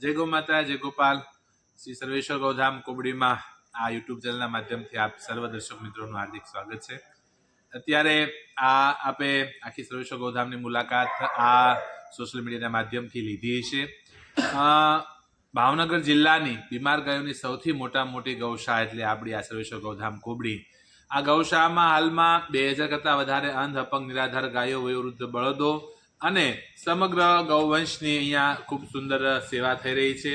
જય ગો માતા, જય ગોપાલ. શ્રી સર્વેશ્વર ગૌધામ કોબડીમાં આ યુટ્યુબ ચેનલના માધ્યમથી આપ સર્વ દર્શક મિત્રોનું હાર્દિક સ્વાગત છે. અત્યારે આ આપે આખી સર્વેશ્વર ગૌધામની મુલાકાત આ સોશિયલ મીડિયાના માધ્યમથી લીધી છે. ભાવનગર જિલ્લાની બીમાર ગાયોની સૌથી મોટા મોટી ગૌશાળા એટલે આપણી આ સર્વેશ્વર ગૌધામ કોબડી. આ ગૌશાળામાં હાલમાં બે હજાર કરતાં વધારે અંધ, અપંગ, નિરાધાર ગાયો, વયોવૃદ્ધ બળદો અને સમગ્ર ગૌવંશની અહીંયા ખૂબ સુંદર સેવા થઈ રહી છે.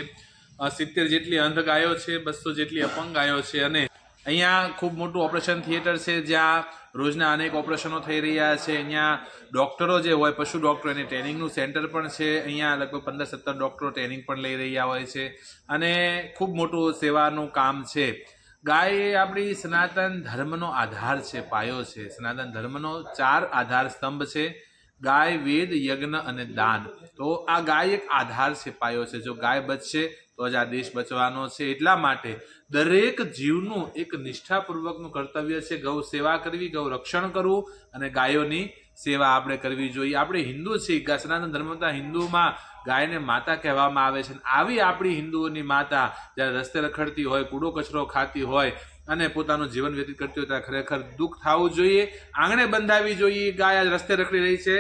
સિત્તેર જેટલી અંધ ગાયો છે બસો જેટલી અપંગ ગાયો છે અને અહીંયા ખૂબ મોટું ઓપરેશન થિયેટર છે, જ્યાં રોજના અનેક ઓપરેશનો થઈ રહ્યા છે. અહીંયા ડૉક્ટરો જે હોય, પશુ ડૉક્ટર, એને ટ્રેનિંગનું સેન્ટર પણ છે. અહીંયા લગભગ પંદર સત્તર ડૉક્ટરો ટ્રેનિંગ પણ લઈ રહ્યા હોય છે અને ખૂબ મોટું સેવાનું કામ છે. ગાય એ આપણી સનાતન ધર્મનો આધાર છે, પાયો છે. સનાતન ધર્મનો ચાર આધાર સ્તંભ છે. ગાય, વેદ, યજ્ઞ અને દાન. તો આ ગાય એક આધાર છે પાયો છે. જો ગાય બચશે, તો જ આ દેશ બચવાનો છે. એટલા માટે દરેક જીવનું એક નિષ્ઠાપૂર્વકનું કર્તવ્ય છે. ગૌ સેવા કરવી, ગૌ રક્ષણ કરવું અને ગાયોની સેવા આપણે કરવી જોઈએ. આપણે હિન્દુ છીએ. સનાતન ધર્મતા હિન્દુમાં ગાયને માતા કહેવામાં આવે છે. આવી આપણી હિન્દુઓની માતા જ્યારે રસ્તે રખડતી હોય, કૂડો કચરો ખાતી હોય અને પોતાનું જીવન વ્યતીત કરતી હોય ત્યારે ખરેખર દુઃખ થવું જોઈએ. આંગણે બંધાવી જોઈએ. ગાય આજ રસ્તે રખડી રહી છે.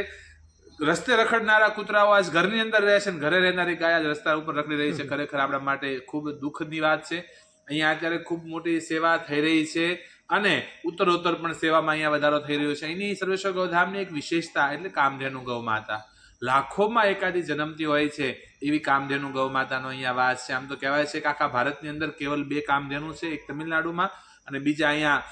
રસ્તે રખડનારા કૂતરાઓ આજ ઘરની અંદર રહે છે અને ઘરે રહેનારી ગાય આજ રસ્તા ઉપર રખડી રહી છે. ખરેખર આપણા માટે ખૂબ દુઃખની વાત છે. અહીંયા અત્યારે ખૂબ મોટી સેવા થઈ રહી છે અને ઉત્તરોત્તર પણ સેવામાં અહીંયા વધારો થઈ રહ્યો છે. અહીંની સર્વેશ્વર ગૌધામની એક વિશેષતા એટલે કામધેનુ ગૌ માતા. લાખોમાં એકાદી જન્મતી હોય છે, એવી કામધેનુ ગૌ માતાનો અહીંયા વાસ છે. આમ તો કહેવાય છે કે આખા ભારતની અંદર કેવલ બે કામધેનુ છે, એક તમિલનાડુમાં અને બીજા અહીંયા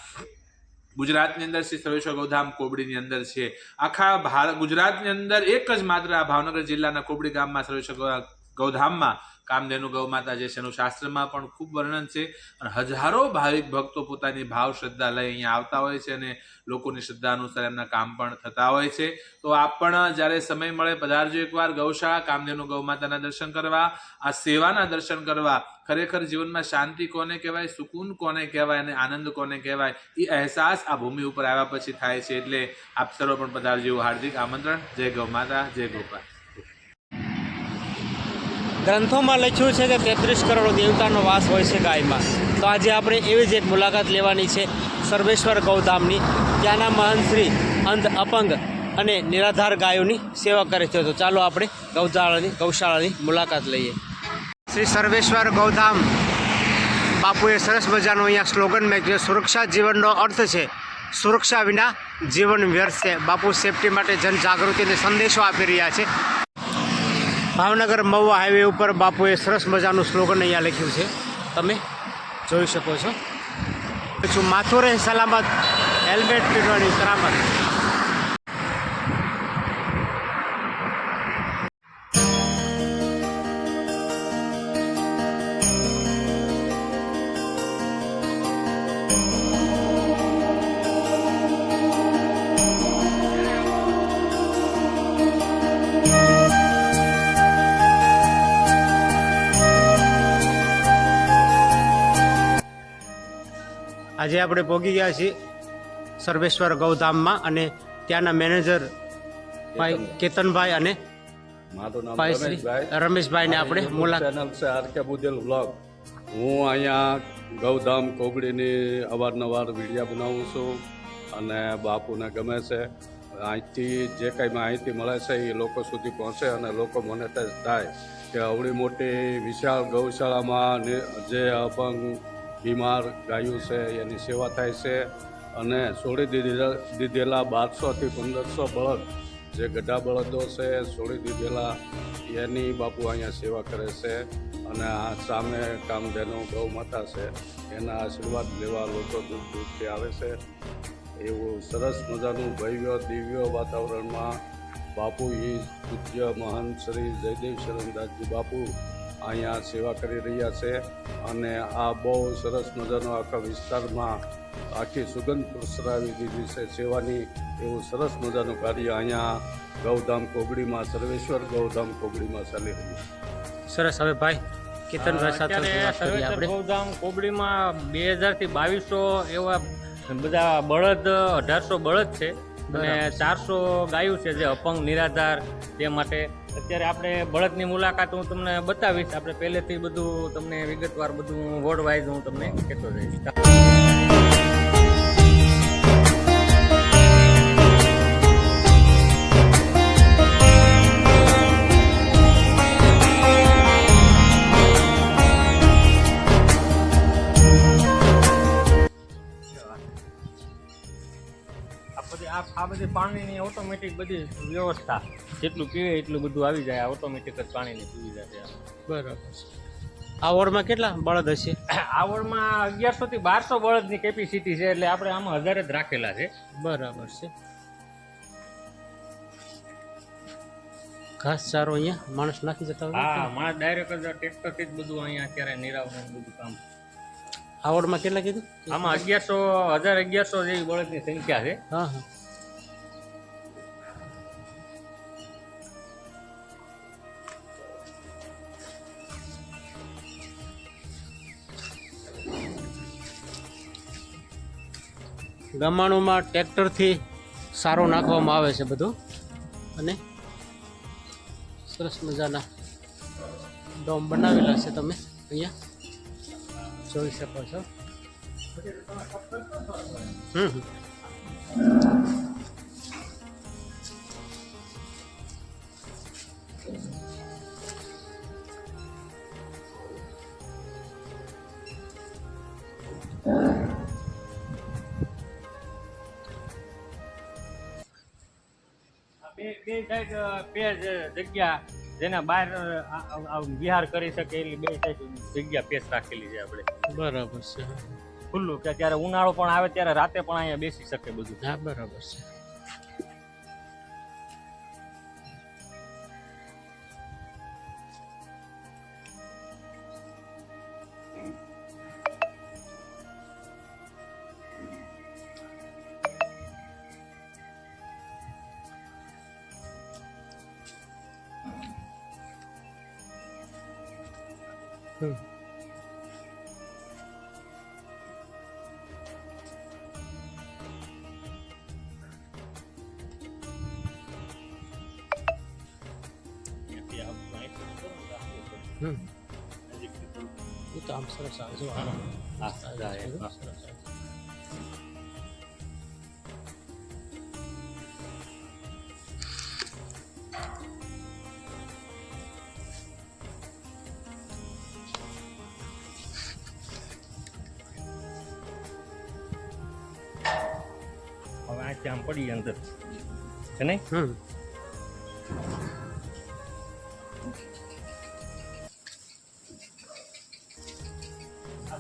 ગુજરાતની અંદર શ્રી સર્વેશ્વર ગૌધામ કોબડીની અંદર છે. આખા ભારત ગુજરાતની અંદર એક જ માત્ર આ ભાવનગર જિલ્લાના કોબડી ગામમાં સર્વેશ્વર ગૌધામમાં કામધેનુ ગૌ માતા જે છે એનું શાસ્ત્રમાં પણ ખૂબ વર્ણન છે. અને હજારો ભાવિક ભક્તો પોતાની ભાવ શ્રદ્ધા લઈ અહીંયા આવતા હોય છે અને લોકોની શ્રદ્ધા અનુસાર એમના કામ પણ થતા હોય છે. તો આપ પણ જ્યારે સમય મળે પધારજો એકવાર ગૌશાળા, કામધેનુ ગૌ માતાના દર્શન કરવા. આ સેવાના દર્શન કરવા. ખરેખર જીવનમાં શાંતિ કોને કહેવાય? સુકૂન કોને કહેવાય? અને આનંદ કોને કહેવાય? એ અહેસાસ આ ભૂમિ ઉપર આવ્યા પછી થાય છે. એટલે આપ સર્વ પણ પધારજો એવું હાર્દિક આમંત્રણ. જય ગૌ માતા, જય ગોપાલ. ગ્રંથોમાં લખ્યું છે કે તેત્રીસ કરોડ દેવતાનો વાસ હોય છે ગાયમાં. તો આજે આપણે એવી જ એક મુલાકાત લેવાની છે સર્વેશ્વર ગૌધામની. ત્યાંના મહંત શ્રી અંધ અપંગ અને નિરાધાર ગાયોની સેવા કરે છે. તો ચાલો આપણે ગૌશાળાની ગૌશાળાની મુલાકાત લઈએ. શ્રી સર્વેશ્વર ગૌધામ બાપુએ સરસ મજાનો અહીંયા સ્લોગન મેં સુરક્ષા જીવનનો અર્થ છે સુરક્ષા વિના જીવન વ્યર્થ છે. બાપુ સેફટી માટે જનજાગૃતિને સંદેશો આપી રહ્યા છે. ભાવનગર મહુવા હાઈવે ઉપર બાપુએ સરસ મજાનું સ્લોગન અહીંયા લખ્યું છે. તમે જોઈ શકો છો. છું માથું રહે સલામત હેલ્મેટ પહેરવાની કરામત. આજે આપણે પહોંચી ગયા છીએ સર્વેશ્વર ગૌધામમાં અને ત્યાંના મેનેજર ભાઈ કેતનભાઈ. અને રમેશભાઈ. ને આપણે મુલાકાત ચેનલ આર કે બુદેલ વ્લોગ. હું અહીંયા ગૌધામ કોગડીની અવારનવાર વિડીયા બનાવું છું અને બાપુને ગમે છે. અહીંથી જે કંઈ માહિતી મળે છે એ લોકો સુધી પહોંચે અને લોકો મોનેટાઈઝ થાય. કે અવળી મોટી વિશાળ ગૌશાળામાં જે અપંગ બીમાર ગાયો છે, એની સેવા થાય છે અને છોડી દીધેલા દીધેલા બારસોથી પંદરસો બળદ જે ગઢા બળદો છે છોડી દીધેલા એની બાપુ અહીંયા સેવા કરે છે અને આ સામે કામધેનુ ગૌ માતા છે, એના આશીર્વાદ લેવા લોકો દૂર દૂરથી આવે છે. એવું સરસ મજાનું ભવ્ય, દિવ્ય વાતાવરણમાં બાપુ ઈ પૂજ્ય મહાન શ્રી જયદેવ શરણદાસજી બાપુ અહીંયા સેવા કરી રહ્યા છે અને આ બહુ સરસ મજાનો આખા વિસ્તારમાં આખી સુગંધ પ્રસરાવી દીધી છે સેવાની. એવું સરસ મજાનું કાર્ય અહીંયા ગૌધામ કોગડીમાં સર્વેશ્વર ગૌધામ કોગડીમાં ચાલી રહ્યું છે. સરસ. હવે ભાઈ કેતનભાઈ સાથે ગૌધામ કોબડીમાં બે હજારથી બાવીસો એવા બધા બળદ અઢારસો બળદ છે અને ચારસો ગાયું છે જે અપંગ નિરાધાર તે માટે અત્યારે આપણે બળદની મુલાકાત હું તમને બતાવીશ. આપણે પહેલેથી બધું તમને વિગતવાર બધું વોર્ડ વાઇઝ હું તમને કહેતો જઈશ. આ બધી પાણીની ઓટોમેટિક બધી વ્યવસ્થા. જેટલું પીવે એટલું બધું આવી જાય. ઓટોમેટિક જ પાણીની સુવિધા છે. બરાબર. આ વોર્ડમાં કેટલા બળદ હશે? આ વોર્ડમાં અગિયારસો થી બારસો બળદની કેપેસિટી છે એટલે આપણે આમાં હજાર જ રાખેલા છે. બરાબર છે. ઘાસ ચારો અહીંયા માણસ નાખી જતા હા માણસ ડાયરેક્ટ જ ટ્રેક્ટરથી જ બધું અહીંયા અત્યારે નિરાવરણ બધું કામ. આવડમાં કેટલા કીધું? આમાં અગિયારસો હજાર અગિયારસો જેવી બળદની સંખ્યા છે. હા હા. ગમાણુમાં ટ્રેક્ટરથી સારો નાખવામાં આવે છે બધું. અને સરસ મજાના ડોમ બનાવેલા છે તમે અહીંયા જોઈ શકો છો. હમ. બે સાઈડ બે જગ્યા જેના બહાર વિહાર કરી શકે એટલી બે સાઈડ જગ્યા પેસ રાખેલી છે આપણે. બરાબર છે. ખુલ્લું કે ત્યારે ઉનાળો પણ આવે ત્યારે રાતે પણ અહીંયા બેસી શકે બધું. હા બરાબર છે. હમ. અહીંયાથી આ અહીંથી કરો ને તો આમ ઉપર હમ નજીકથી થોડું. એ આમ પડી અંદર છે નહીં હમ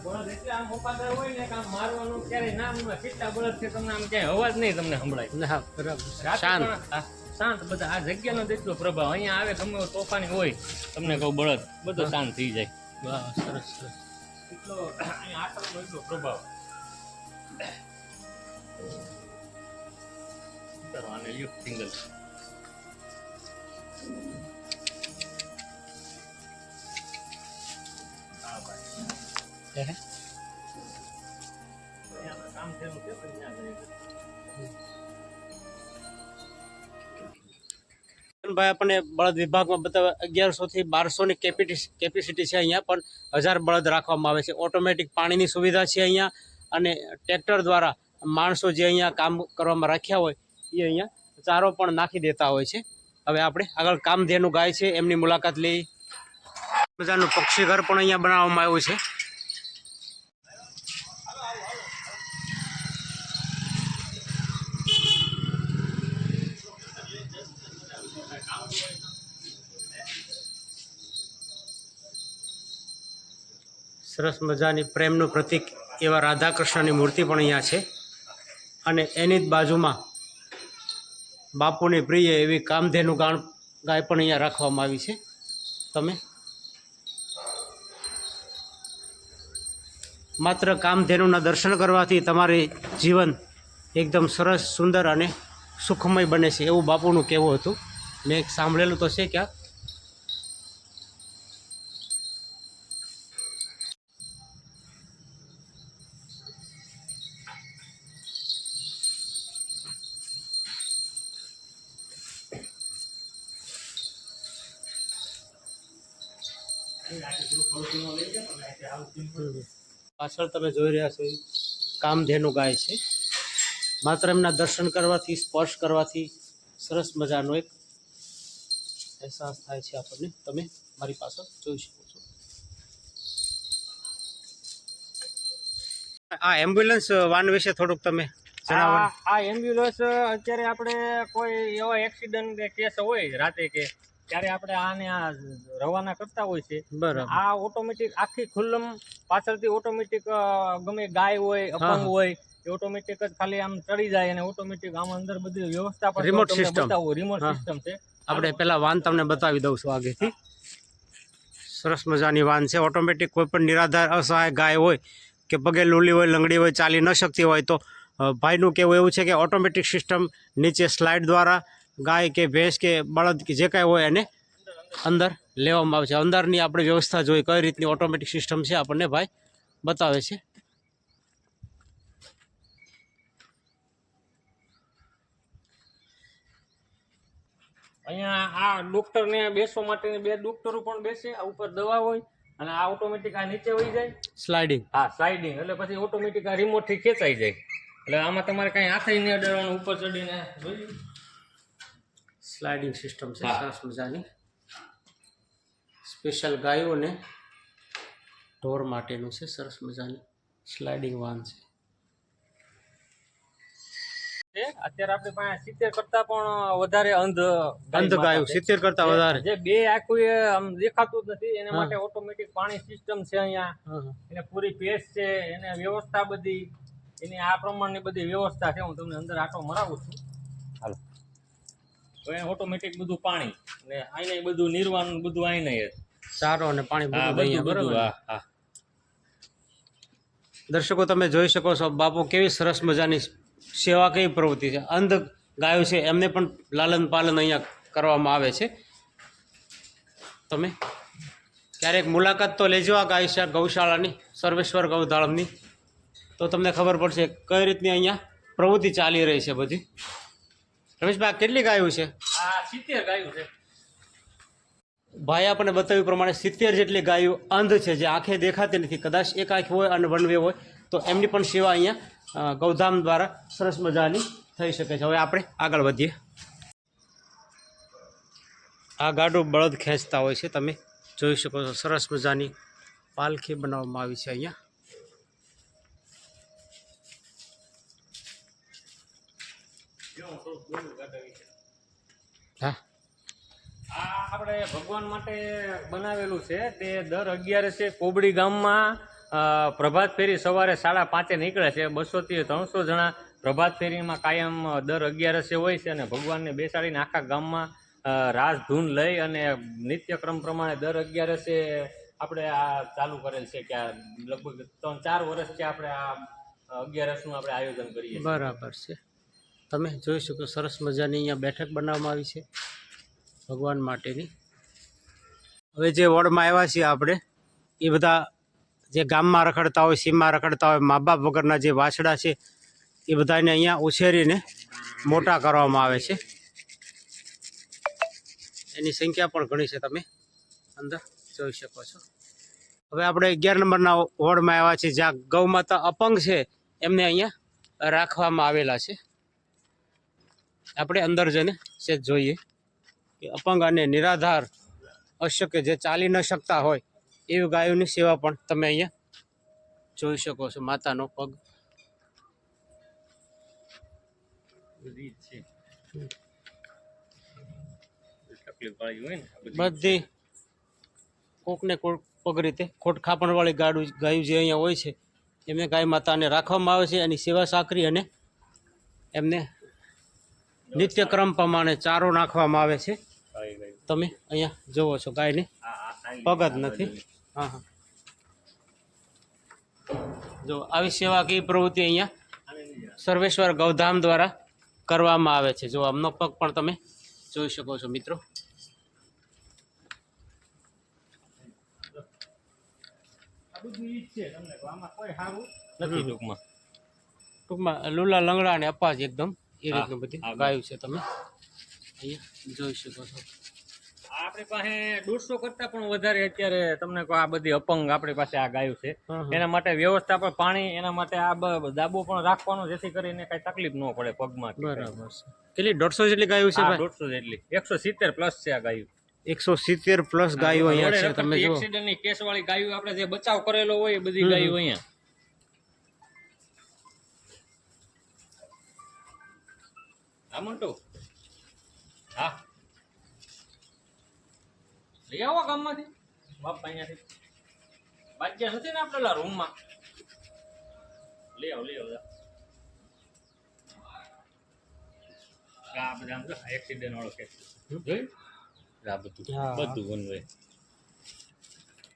બળદ એટલે આમ વફાદાર હોય ને કે મારવાનું ક્યારેય ના કેટલા બળદ છે તમને આમ ક્યાંય અવાજ નહીં તમને સંભળાય. શાંત. આ શાંત બધા આ જગ્યાનો પ્રભાવ. અહીંયા આવે ગમે તોફાની હોય તમને કહું બળદ બધો શાંત થઈ જાય. વાહ સરસ સરસ. એટલો અહીંયા આશ્રમનો એટલો પ્રભાવ. આને સિંગલ ભાઈ, આપણને બળદ વિભાગમાં બતાવે, અગિયારસો થી બારસો ની કેપેસિટી છે અહીંયા, પણ હજાર બળદ રાખવામાં આવે છે. ઓટોમેટિક પાણીની સુવિધા છે અહીંયા, અને ટ્રેક્ટર દ્વારા માણસો જે અહીંયા કામ કરવામાં રાખ્યા હોય, એ અહીંયા ચારો પણ નાખી દેતા હોય છે. હવે આપણે આગળ કામધેનુ ગાય છે, એમની મુલાકાત લઈ. મજાનું પક્ષી ઘર પણ અહીંયા બનાવવામાં આવ્યું છે. સરસ મજાની પ્રેમનું પ્રતીક એવા રાધા કૃષ્ણની મૂર્તિ પણ અહીંયા છે. અને એની જ બાજુમાં બાપુની પ્રિય એવી કામધેનુ ગાણ ગાય પણ અહીંયા રાખવામાં આવી છે. તમે? માત્ર કામધેનુના દર્શન કરવાથી તમારી જીવન એકદમ સરસ, સુંદર અને સુખમય બને છે એવું બાપુનું કહેવું હતું. મેં સાંભળેલું તો છે ક્યાંક. પાછળ તમે જોઈ રહ્યા છો કામધેનુ ગાય છે. માત્ર એમના દર્શન કરવાથી, સ્પર્શ કરવાથી સરસ મજાનો એક અહેસાસ થાય છે આપણને. તમે મારી પાસે જોઈ શકો છો. આ એમ્બ્યુલન્સ વાન વિશે થોડુંક તમે આ એમ્બ્યુલન્સ અત્યારે આપણે કોઈ એવો એક્સિડન્ટ કે કેસ હોય રાતે કે ત્યારે આપણે આને આ રવાના કરતા હોય છે. આ ઓટોમેટિક આખી ખુલ્લમ પાછળથી ઓટોમેટિક ગમે ગાય હોય અપંગ હોય એ ઓટોમેટિક જ ખાલી આમ ચડી જાય અને ઓટોમેટિક આમ અંદર બધી વ્યવસ્થા પણ રિમોટ સિસ્ટમ રિમોટ સિસ્ટમ છે. આપણે પેલા વાન તમને બતાવી દઉં છું આગેથી. સરસ મજાની વાન છે. ઓટોમેટિક કોઈ પણ નિરાધાર અસહાય ગાય હોય કે પગે લૂલી હોય લંગડી હોય ચાલી ન શકતી હોય તો ભાઈનું કહેવું એવું છે કે ઓટોમેટિક સિસ્ટમ નીચે સ્લાઇડ દ્વારા ગાય કે ભેંસ કે બળદ કે જે કાંઈ હોય એને અંદર લેવામાં આવે છે. અંદરની આપણે વ્યવસ્થા જોઈ કઈ રીતની ઓટોમેટિક સિસ્ટમ છે આપણને ભાઈ બતાવે છે. અહીંયા આ ડોક્ટરને બેસવા માટેની બે ડોક્ટરો પણ બેસે આ ઉપર દવા હોય અને આ ઓટોમેટિક આ નીચે વહી જાય. સ્લાઇડિંગ હા સ્લાઇડિંગ એટલે પછી ઓટોમેટિક આ રિમોટથી ખેંચાઈ જાય. એટલે આમાં તમારે કાંઈ હાથે નહીં અડાડવાનું ઉપર ચડીને જોયું? સ્લાઇડિંગ સિસ્ટમ છે સરસ મજાની. સ્પેશિયલ ગાયોને ઢોર માટેનું છે સરસ મજાની સ્લાઇડિંગ વાન છે. અત્યારે આપણે પાસે સિત્તેર કરતા પણ વધારે અંધ અંધ ગાયો સિત્તેર કરતા વધારે. જે બે આખું આમ દેખાતું જ નથી એના માટે ઓટોમેટિક પાણી સિસ્ટમ છે અહીંયા. એને પૂરી પેસ છે એને વ્યવસ્થા બધી એની આ પ્રમાણની બધી વ્યવસ્થા છે હું તમને અંદર આટો મરાવું છું. તો એ ઓટોમેટિક બધું પાણી ને આઈને બધું નિર્વાણ બધું આઈને જ સારો અને પાણી બધું બધું હા હા. દર્શકો તમે જોઈ શકો છો બાપુ કેવી સરસ મજાની સેવા કેવી પ્રવૃત્તિ છે. અંધ ગાયો છે એમને પણ લાલન પાલન અહીંયા કરવામાં આવે છે. તમે ક્યારેક મુલાકાત તો લેજો આ ગાય ગૌશાળાની સર્વેશ્વર ગૌધાળમની તો તમને ખબર પડશે કઈ રીતની અહીંયા પ્રવૃત્તિ ચાલી રહી છે બધી. રમેશભાઈ કેટલી ગાયું છે? સિત્તેર ગાયું છે. ભાઈ આપણને બતાવ્યું પ્રમાણે સિત્તેર જેટલી ગાયું અંધ છે જે આંખે દેખાતી નથી. કદાચ એક આંખ હોય અને વનવે હોય તો એમની પણ સેવા અહીંયા ગૌધામ દ્વારા સરસ મજાની થઈ શકે છે. હવે આપણે આગળ વધીએ. આ ગાડું બળદ ખેંચતા હોય છે તમે જોઈ શકો છો સરસ મજાની પાલખી બનાવવામાં આવી છે અહીંયા. હા. આ આપણે ભગવાન માટે બનાવેલું છે. તે દર અગિયારસે કોબડી ગામમાં પ્રભાત ફેરી સવારે સાડા પાંચે નીકળે છે. બસોથી ત્રણસો જણા પ્રભાત ફેરીમાં કાયમ દર અગિયારસે હોય છે અને ભગવાનને બેસાડીને આખા ગામમાં રાસ ધૂન લઈ અને નિત્યક્રમ પ્રમાણે દર અગિયારસે આપણે આ ચાલુ કરેલ છે કે આ લગભગ ત્રણ ચાર વર્ષથી આપણે આ અગિયારસનું આપણે આયોજન કરીએ બરાબર છે. તમે જોઈ શકો સરસ મજાની અહીંયા બેઠક બનાવવામાં આવી છે ભગવાન માટેની. હવે જે વોર્ડમાં આવ્યા છીએ આપણે, એ બધા જે ગામમાં રખડતા હોય, સીમમાં રખડતા હોય મા બાપ વગરના જે વાછડા છે, એ બધાને અહીંયા ઉછેરીને મોટા કરવામાં આવે છે. એની સંખ્યા પણ ઘણી છે તમે અંદર જોઈ શકો છો. હવે આપણે અગિયાર નંબરના વોર્ડમાં આવ્યા છીએ, જ્યાં ગૌમાતા અપંગ છે, એમને અહીંયા રાખવામાં આવેલા છે. આપણે અંદર જઈને સેજ જોઈએ કે અપંગ અને નિરાધાર અશક્ય જે ચાલી ન શકતા હોય એવી ગાયોની સેવા પણ તમે અહીંયા જોઈ શકો છો, માતાનો પગ છે ને બધી. બધી કોકને કોક પગ રીતે ખોટ ખાપણવાળી ગાડું ગાયું જે અહીંયા હોય છે, એમને ગાય માતાને રાખવામાં આવે છે, એની સેવા સાકરી અને એમને નિત્યક્રમ પ્રમાણે ચારો નાખવામાં આવે છે. તમે અહીંયા જોવો છો ગાયને પગ જ નથી. હા હા જો આવી સેવા કઈ પ્રવૃત્તિ અહીંયા. સર્વેશ્વર ગૌધામ દ્વારા કરવામાં આવે છે જો આમનો પગ પણ તમે જોઈ શકો છો મિત્રો આ બધું ઈ જ છે તમને કહું. આમાં કોઈ સારું નથી ટૂંકમાં ટૂંકમાં લુલા લંગડા અને અપાજ એકદમ એ રીતનું બધી ગાયું છે તમે. અહીંયા જોઈ શકો છો. આપણી પાસે દોઢસો કરતા પણ વધારે અત્યારે તમને આ બધી અપંગ આપણી પાસે આ ગાયું છે. એના માટે વ્યવસ્થા પણ પાણી એના માટે આ દાબો પણ રાખવાનો જેથી કરીને કઈ તકલીફ ન પડે પગમાં બરાબર છે. કેટલી? દોઢસો જેટલી ગાયો છે દોઢસો જેટલી. એકસો સિત્તેર પ્લસ છે આ ગાયું. એકસો સિત્તેર પ્લસ ગાયો અહીંયા છે તમે જુઓ. એક્સિડન્ટની કેસ વાળી ગાયો આપણે જે બચાવ કરેલો હોય એ બધી ગાયો અહીંયા. હા મંટુ. હા. લઈ આવો ગામમાંથી. બાપ અહીંયાથી. બાજ્યા નથી ને આપણે રૂમમાં? લઈ આવો લઈ આવો આ બધા આમ એક્સિડન્ટ વાળો કેસ જોયું? આ બધું બધું વન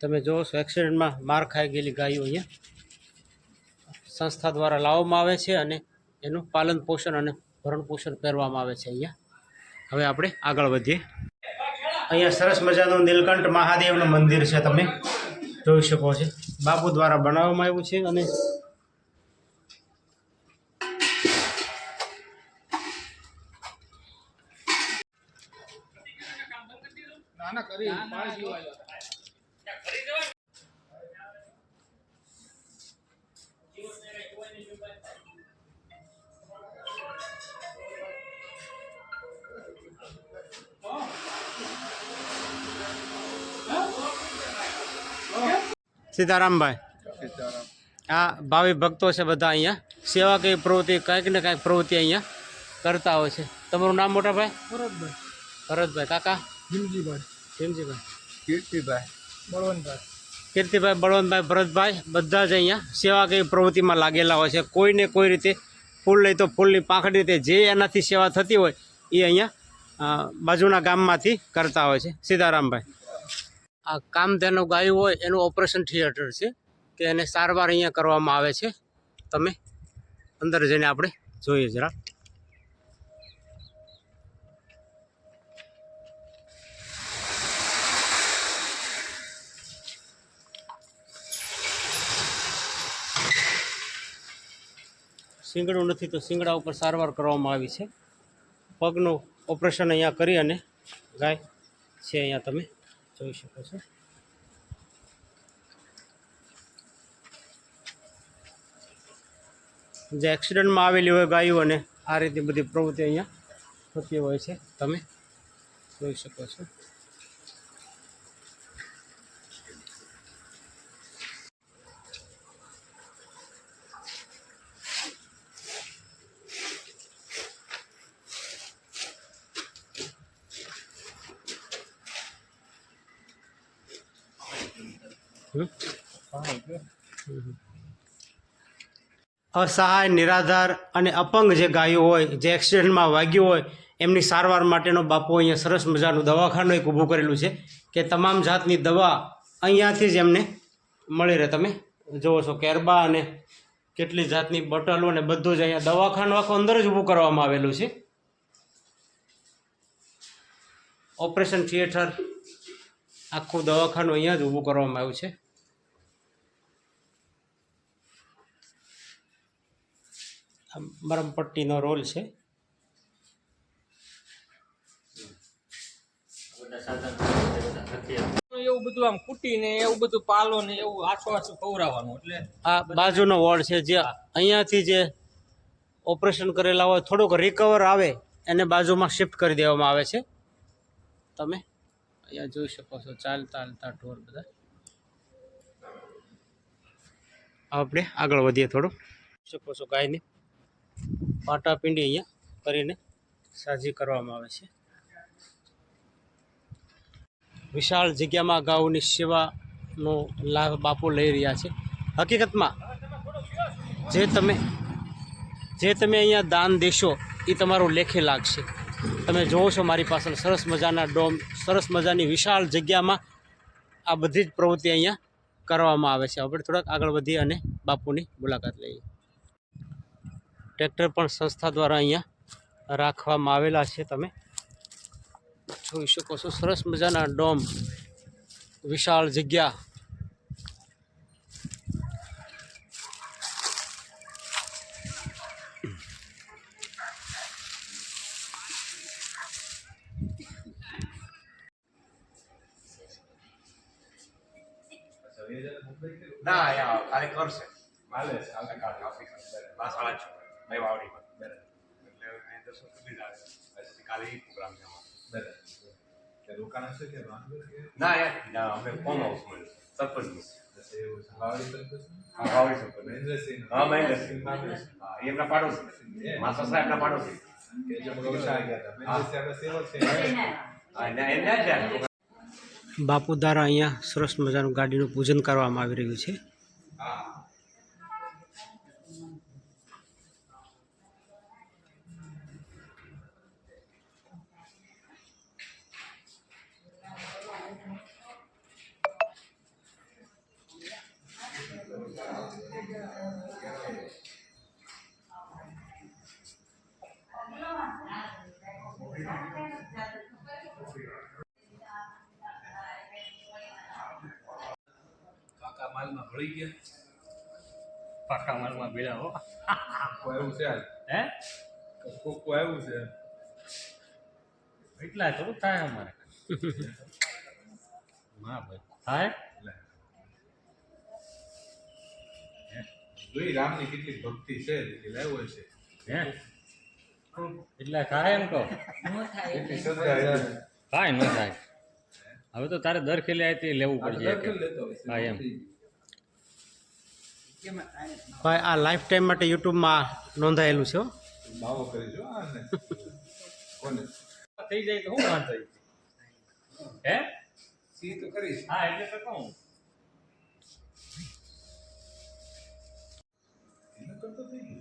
તમે જોવો છો એક્સિડન્ટમાં માર ખાઈ ગયેલી ગાયો અહીંયા. સંસ્થા દ્વારા લાવવામાં આવે છે અને એનું પાલન પોષણ અને ભરણ પોષણ કરવામાં આવે છે અહીંયા. હવે આપણે આગળ વધીએ. અહીંયા સરસ મજાનું નીલકંઠ મહાદેવનું મંદિર છે તમે જોઈ શકો છો. બાપુ દ્વારા બનાવવામાં આવ્યું છે અને સીતારામભાઈ. આ ભાવિ ભક્તો છે બધા અહીંયા. સેવા કઈ પ્રવૃત્તિ કંઈક ને કંઈક પ્રવૃત્તિ અહીંયા કરતા હોય છે. તમારું નામ મોટા ભાઈ ભરતભાઈ. ભરતભાઈ. કાકા? ભીમજીભાઈ. ભીમજીભાઈ. કીર્તિભાઈ. બળવંતભાઈ. કીર્તિભાઈ બળવંતભાઈ ભરતભાઈ બધા જ અહીંયા સેવા કઈ પ્રવૃત્તિમાં લાગેલા હોય છે. કોઈને કોઈ રીતે ફૂલ લઈ તો ફૂલની પાંખડી રીતે જે એનાથી સેવા થતી હોય એ અહીંયા બાજુના ગામમાંથી કરતા હોય છે. સીતારામભાઈ. આ કામધેનુ ગાયું હોય એનું ઓપરેશન થિયેટર છે, કે એને સારવાર અહીંયા કરવામાં આવે છે. તમે અંદર જઈને આપણે જોઈએ જરા. શિંગડું નથી તો શિંગડા ઉપર સારવાર કરવામાં આવી છે. પગનું ઓપરેશન અહીંયા કરી અને ગાય છે અહીંયા તમે જોઈ શકો છો. જે એક્સિડન્ટમાં આવેલી હોય ગાયો અને આ રીતે બધી પ્રવૃત્તિ અહીંયા થતી હોય છે. તમે જોઈ શકો છો. અસહાય, નિરાધાર અને અપંગ જે ગાયો હોય, જે એક્સિડન્ટમાં વાગ્યું હોય, એમની સારવાર માટેનો બાપુ અહીંયા સરસ મજાનું દવાખાનું એક ઊભું કરેલું છે કે તમામ જાતની દવા અહીંયાથી જ એમને મળી રહે. તમે જુઓ છો કેરબા અને કેટલી જાતની બોટલો અને બધું જ અહીંયા દવાખાનું આખું અંદર જ ઊભું કરવામાં આવેલું છે. ઓપરેશન થિયેટર આખું દવાખાનું અહીંયા જ ઊભું કરવામાં આવ્યું છે. મરમપટ્ટીનો રોલ છે. એવું બધું આમ કૂટીને એવું બધું પાલો ને એવું આછો આછું ખવડાવવાનું એટલે આ બાજુનો વોર્ડ છે જે અહીંયાથી જે ઓપરેશન કરેલા હોય થોડુંક રિકવર આવે એને બાજુમાં શિફ્ટ કરી દેવામાં આવે છે. તમે અહીંયા જોઈ શકો છો ચાલતા ચાલતા ઢોર બધા. આપણે આગળ વધીએ થોડું શકો છો ગાયને પાટાપિંડી અહીંયા કરીને સાજી કરવામાં આવે છે. વિશાળ જગ્યામાં ગાઉની સેવાનો લાભ બાપુ લઈ રહ્યા છે. હકીકતમાં જે તમે જે તમે અહીંયા દાન દેશો એ તમારું લેખે લાગશે તમે જોવો છો મારી પાછળ સરસ મજાના ડોમ, સરસ મજાની વિશાળ જગ્યામાં આ બધી જ પ્રવૃત્તિ અહીંયા કરવામાં આવે છે. આપણે થોડાક આગળ વધીએ અને બાપુની મુલાકાત લઈએ. ટ્રેક્ટર પણ સંસ્થા દ્વારા અહીંયા રાખવામાં આવેલા છે. તમે જોઈ શકો છો, સરસ મજાના ડોમ, વિશાળ જગ્યા. ના યાર કરશે કાલે કાલે ઓફિસ બસ વાળા છું નહીં વાવડીમાં એટલે અહીં દર્શન કરી લીધા કાલે એ પ્રોગ્રામ છે. બરાબર કે રોકાણ હશે કે ના યાર ના, અમે ફોર્મ હાઉસ મળ્યું સરપંચનું હશે એવું છે વાવડી સરપંચ વાવડી સરપંચ મહેન્દ્રસિંહ હા હા એમના પાડોશી માસા પાડોશી બાપુ દ્વારા અહીંયા સરસ મજાનું ગાડીનું પૂજન કરવામાં આવી રહ્યું છે કાકા માલમાં ભળી ગયા. પાકા માલમાં ભેળા હો. કોઈ એવું છે હે? કોક આવ્યું છે. એટલા થોડું થાય અમારે. હા ભાઈ થાય. જોઈ રામની કેટલી ભક્તિ છે એ લાવ્યો છે. હે? એટલા થાય એમ કહો. કાંઈ ન થાય. હવે તો તારે દર ખેલે આવી તે લેવું પડશે ભાઈ હા, એમ. ભાઈ આ લાઈફ ટાઈમ માટે યુટ્યુબમાં નોંધાયેલું છે હો. બાવો કરી જો આને કોને? થઈ જાય તો હું વાંધો હે? સી તો કરીશ. હા એટલે તો કહું. એના કરતો થઈ ગયો.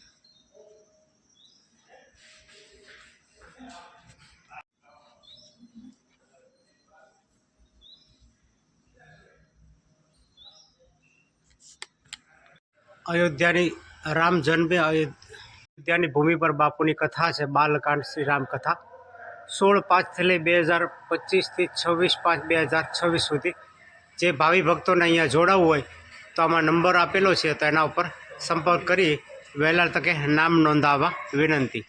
અયોધ્યાની રામ જન્મે, અયોધ્યાની ભૂમિ પર બાપુની કથા છે બાલકાંડ શ્રી રામ કથા. સોળ પાંચથી લઈ બે હજાર પચીસથી છવ્વીસ પાંચ બે હજાર છવ્વીસ સુધી જે ભાવિ ભક્તોને અહીંયા જોડાવવું હોય તો આમાં નંબર આપેલો છે, તો એના ઉપર સંપર્ક કરી વહેલા તકે નામ નોંધાવવા વિનંતી.